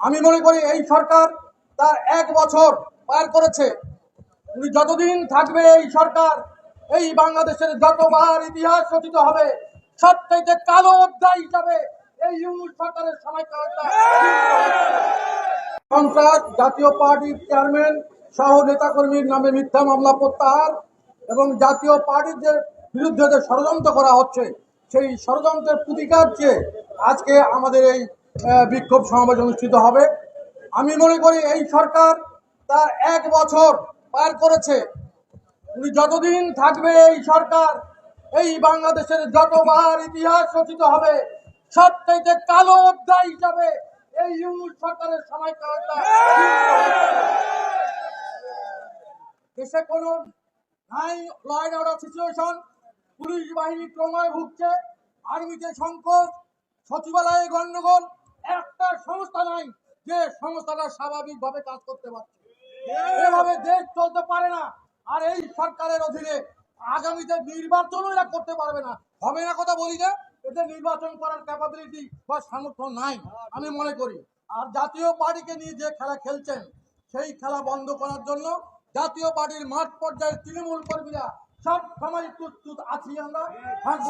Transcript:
আমি মনে করি এই সরকার তার এক বছর পার করেছে। উনি যতদিন থাকবে এই সরকার, এই বাংলাদেশের যতবার ইতিহাস রচিত হবে। সবচাইতে কালো অধ্যায় হিসাবে এই ইউনুস সরকারের সময়কালটা সন্ত্রাস জাতীয় পার্টির চেয়ারম্যান সহ নেতাকর্মীর নামে মিথ্যা মামলা প্রত্যাহার এবং জাতীয় পার্টির যে বিরুদ্ধে যে ষড়যন্ত্র করা হচ্ছে, সেই ষড়যন্ত্রের প্রতিকার চেয়ে আজকে আমাদের এই বিক্ষোভ সমাবেশ অনুষ্ঠিত হবে। আমি মনে করি এই সরকার তার এক বছর পার করেছে। উনি যতদিন থাকবে এই সরকার, এই বাংলাদেশের যতবার ইতিহাস রচিত হবে, সবচাইতে কালো অধ্যায় হিসাবে এই ইউনুস সরকারের সময়কালটা দেশে কোনো নাই law and order situation police বাহিনী ক্রমায় ভুগছে, আর্মিতে সংকট সচিবালয়ে গণ্ডগোল একটা সংস্থা নাই যে সংস্থাটা স্বাভাবিকভাবে কাজ করতে পারছে। এভাবে দেশ চলতে পারে না। আর এই সরকারের অধীনে আগামীতে নির্বাচন এরা করতে পারবে না। হবে না কথা বলি যে এদের নির্বাচন করার ক্যাপাবিলিটি বা সামর্থ্য নাই আমি মনে করি। আর জাতীয় পার্টিকে নিয়ে যে খেলা খেলছেন সেই খেলা বন্ধ করার জন্য জাতীয় পার্টির মাঠ পর্যায়ের তৃণমূল কর্মীরা সব সময় প্রস্তুত আছি আমরা। থাকব